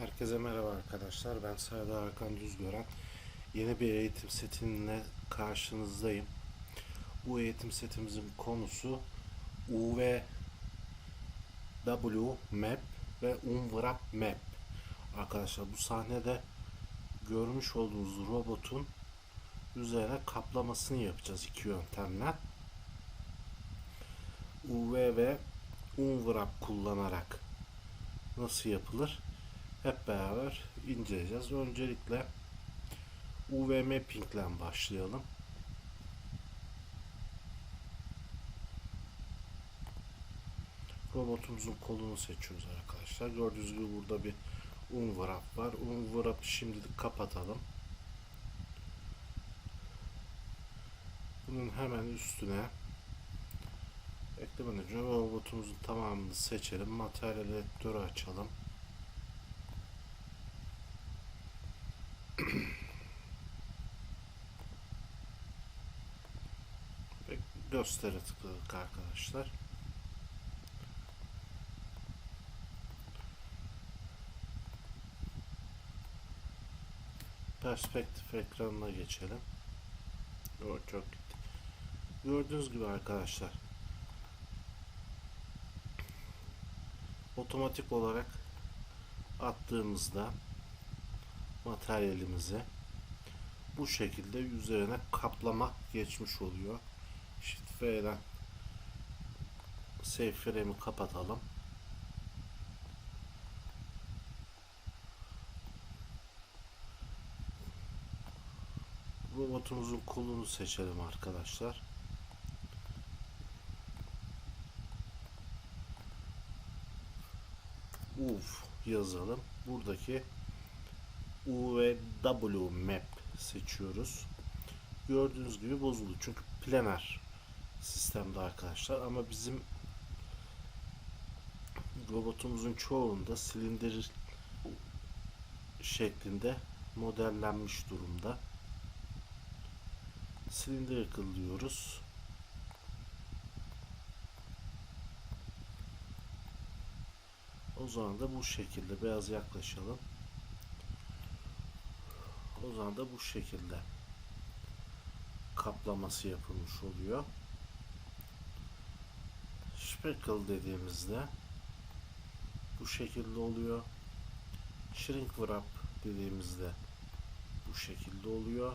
Herkese merhaba arkadaşlar. Ben Serdar Hakan Düzgören. Yeni bir eğitim setinle karşınızdayım. Bu eğitim setimizin konusu UV W Map ve Unwrap Map. Arkadaşlar bu sahnede görmüş olduğunuz robotun üzerine kaplamasını yapacağız iki yöntemle. UV ve Unwrap kullanarak nasıl yapılır? Hep beraber inceleyeceğiz. Öncelikle UV mapping ile başlayalım. Robotumuzun kolunu seçiyoruz arkadaşlar. Gördüğünüz gibi burada bir unwrap var. Unwrap'ı şimdilik kapatalım. Bunun hemen üstüne önce robotumuzun tamamını seçelim. Materyal editörü açalım. Ve göstere tıkladık arkadaşlar. Perspektif ekranına geçelim. O çok gitti. Gördüğünüz gibi arkadaşlar otomatik olarak attığımızda materyalimizi bu şekilde üzerine kaplama geçmiş oluyor. Shift V save frame'i kapatalım. Robotumuzun kolunu seçelim arkadaşlar. UV yazalım. Buradaki U ve W map seçiyoruz. Gördüğünüz gibi bozuldu. Çünkü planer sistemde arkadaşlar ama bizim robotumuzun çoğunda silindir şeklinde modellenmiş durumda. Cylindrical diyoruz. O zaman da bu şekilde biraz yaklaşalım. O zaman da bu şekilde kaplaması yapılmış oluyor. Speckle dediğimizde bu şekilde oluyor. Shrink wrap dediğimizde bu şekilde oluyor.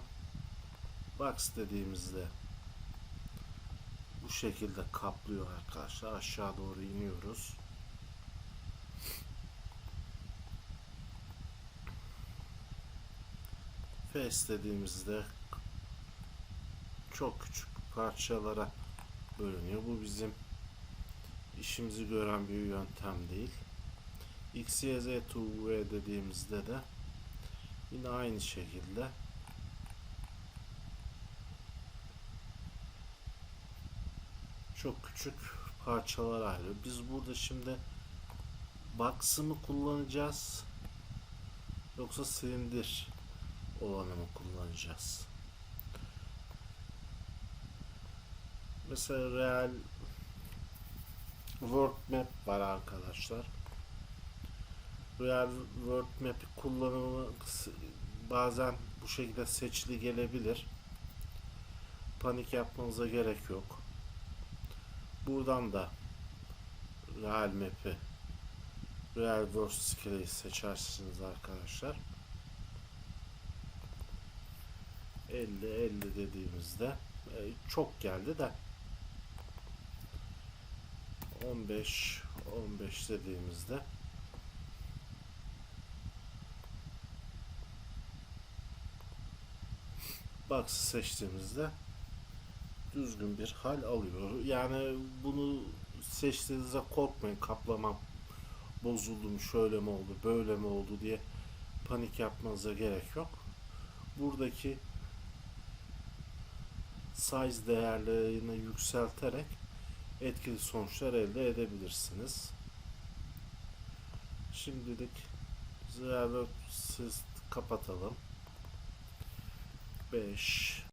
Box dediğimizde bu şekilde kaplıyor arkadaşlar. Aşağı doğru iniyoruz. Face dediğimizde çok küçük parçalara bölünüyor. Bu bizim işimizi gören bir yöntem değil. X, Y, Z, V dediğimizde de yine aynı şekilde çok küçük parçalar ayrılıyor. Biz burada şimdi box'ı mı kullanacağız yoksa silindir olanı mı kullanacağız? Mesela real Word Map var arkadaşlar. Real Word Map'i kullanımı bazen bu şekilde seçili gelebilir. Panik yapmanıza gerek yok. Buradan da Real Map'i Real World Scale'i seçersiniz arkadaşlar. 50 50 dediğimizde e, çok geldi de 15 15 dediğimizde box'ı seçtiğimizde düzgün bir hal alıyor. Yani bunu seçtiğinizde korkmayın kaplama bozuldu mu şöyle mi oldu böyle mi oldu diye panik yapmanıza gerek yok. Buradaki size değerlerini yükselterek etkili sonuçlar elde edebilirsiniz. Şimdilik zero kapatalım. 5